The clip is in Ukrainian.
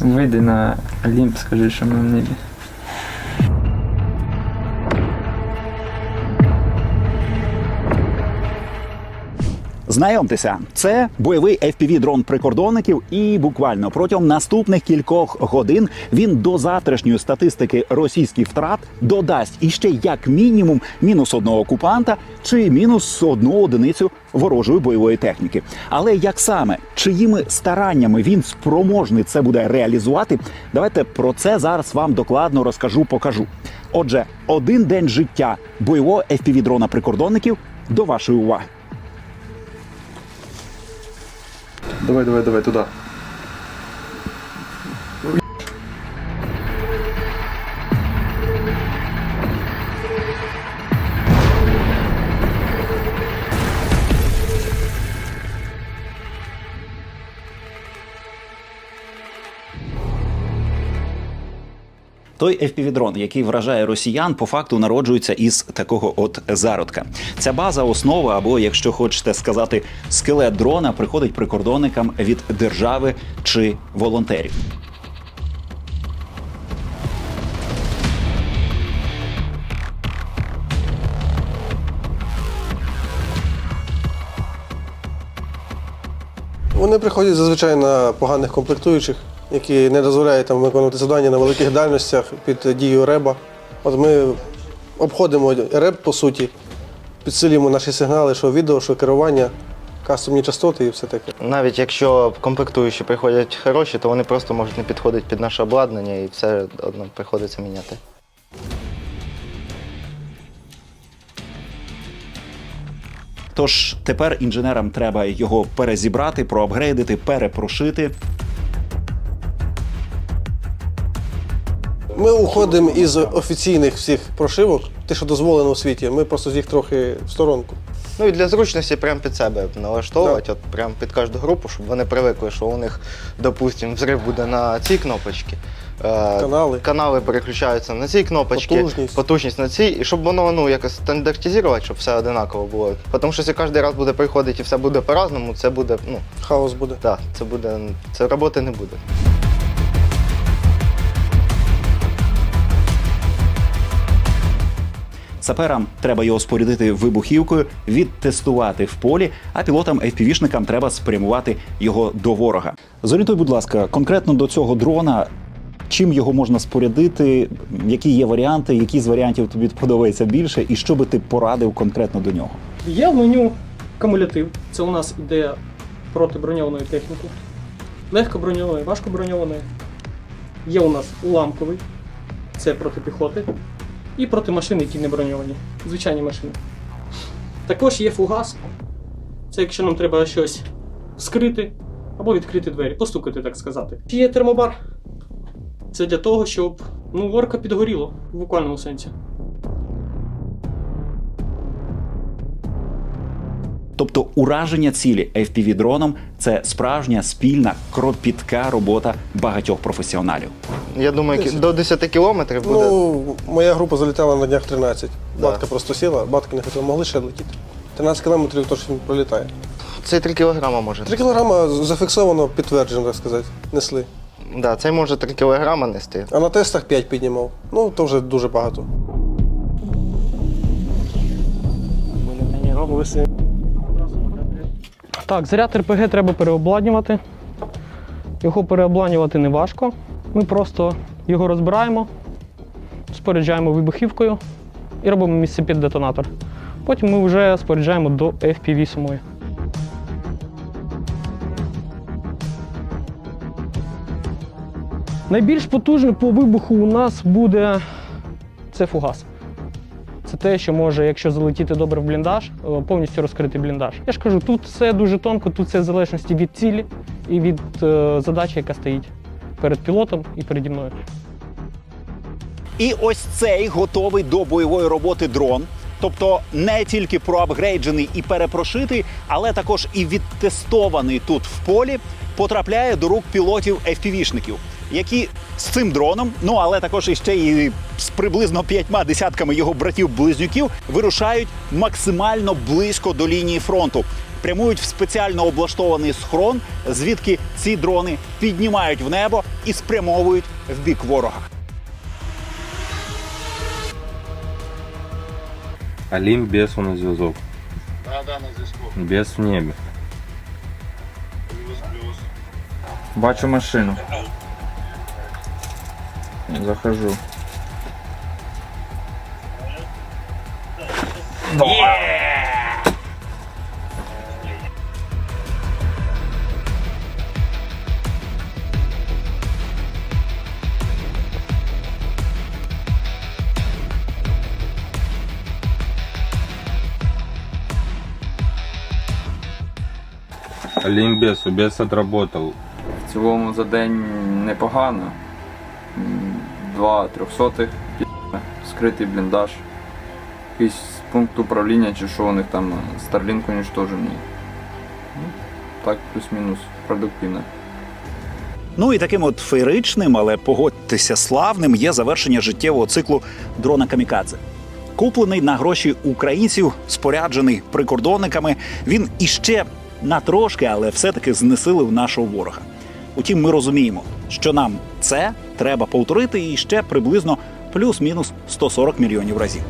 Вийди на Олімп, скажи, що ми в небі. Знайомтеся, це бойовий fpv дрон прикордонників, і буквально протягом наступних кількох годин він до завтрашньої статистики російських втрат додасть іще як мінімум мінус одного окупанта чи мінус одну одиницю ворожої бойової техніки. Але як саме чиїми стараннями він спроможний це буде реалізувати? Давайте про це зараз вам докладно розкажу, покажу. Отже, один день життя бойового fpv дрона прикордонників до вашої уваги. Давай, давай, давай, туда. Той FPV-дрон, який вражає росіян, по факту народжується із такого от зародка. Ця база, основа, або якщо хочете сказати, скелет дрона, приходить прикордонникам від держави чи волонтерів. Вони приходять зазвичай на поганих комплектуючих, які не дозволяють там виконувати завдання на великих дальностях під дією реба. От ми обходимо реб по суті, підсилюємо наші сигнали, що відео, що керування, кастомні частоти і все таке. Навіть якщо комплектуючі приходять хороші, то вони просто можуть не підходити під наше обладнання і все одно приходиться міняти. Тож тепер інженерам треба його перезібрати, проапгрейдити, перепрошити. Ми уходимо із офіційних всіх прошивок, те, що дозволено у світі, ми просто з їх трохи в сторонку. Ну і для зручності прямо під себе налаштовувати, от прямо під кожну групу, щоб вони привикли, що у них, допустимо, взрив буде на цій кнопочці. е, Канали. Канали переключаються на цій кнопочці, Потужність. потужність на цій, і щоб воно ну, якось стандартизувати, щоб все одинаково було. Тому що якщо кожен раз буде приходити і все буде по-разному, це буде, ну, Хаос буде. так, це буде, це роботи не буде. Саперам треба його спорядити вибухівкою, відтестувати в полі, а пілотам FPV-шникам треба спрямувати його до ворога. Зорієнтуй, будь ласка, конкретно до цього дрона. Чим його можна спорядити, які є варіанти, які з варіантів тобі подобається більше, і що би ти порадив конкретно до нього? Є в меню кумулятив. Це у нас іде проти броньованої техніки. Легко броньованої, важко броньованої. Є у нас уламковий, це проти піхоти. І проти машин, які не броньовані. Звичайні машини. Також є фугас. Це якщо нам треба щось скрити або відкрити двері, постукати, так сказати. Є термобар. Це для того, щоб ну, ворка підгоріло в буквальному сенсі. Тобто ураження цілі FPV-дроном – це справжня спільна кропітка робота багатьох професіоналів. Я думаю, кі- до 10 кілометрів буде. Ну, моя група залітала на днях 13. Да. Батка просто сіла, батки не хотіли, могли ще летіти. 13 кілометрів точно він пролітає. Це 3 кілограма може. 3 кілограма зафіксовано, підтверджено, так сказати, несли. Да, цей може 3 кілограма нести. А на тестах 5 піднімав. Ну, то вже дуже багато. Так, заряд РПГ треба переобладнювати. Його переобладнювати не важко. Ми просто його розбираємо, споряджаємо вибухівкою і робимо місце під детонатор. Потім ми вже споряджаємо до FPV самої. Найбільш потужний по вибуху у нас буде це фугас. Це те, що може, якщо залетіти добре в бліндаж, е, повністю розкрити бліндаж. Я ж кажу, тут все дуже тонко, тут все в залежності від цілі і від е, задачі, яка стоїть перед пілотом і переді мною. І ось цей готовий до бойової роботи дрон. Тобто не тільки проапгрейджений і перепрошитий, але також і відтестований тут в полі, потрапляє до рук пілотів FPV-шників, які з цим дроном, ну але також іще і з приблизно п'ятьма десятками його братів-близнюків вирушають максимально близько до лінії фронту. прямують в спеціально облаштований схрон, звідки ці дрони піднімають в небо і спрямовують в бік ворога. Олимп без на зв'язок. Без в небі. Бачу машину. Захожу. Олимп без, без отработал. В цілому за день непогано. Два трьохсотих, скритий бліндаж. Якийсь пункт управління чи що у них там Starlink уничтожений. Ну, Так, плюс-мінус, продуктивно. Ну і таким от феєричним, але погодьтеся славним є завершення життєвого циклу дрона Камікадзе. Куплений на гроші українців, споряджений прикордонниками, він іще на трошки, але все-таки знесилив нашого ворога. Утім, ми розуміємо, що нам це треба повторити і ще приблизно плюс-мінус 140 мільйонів разів.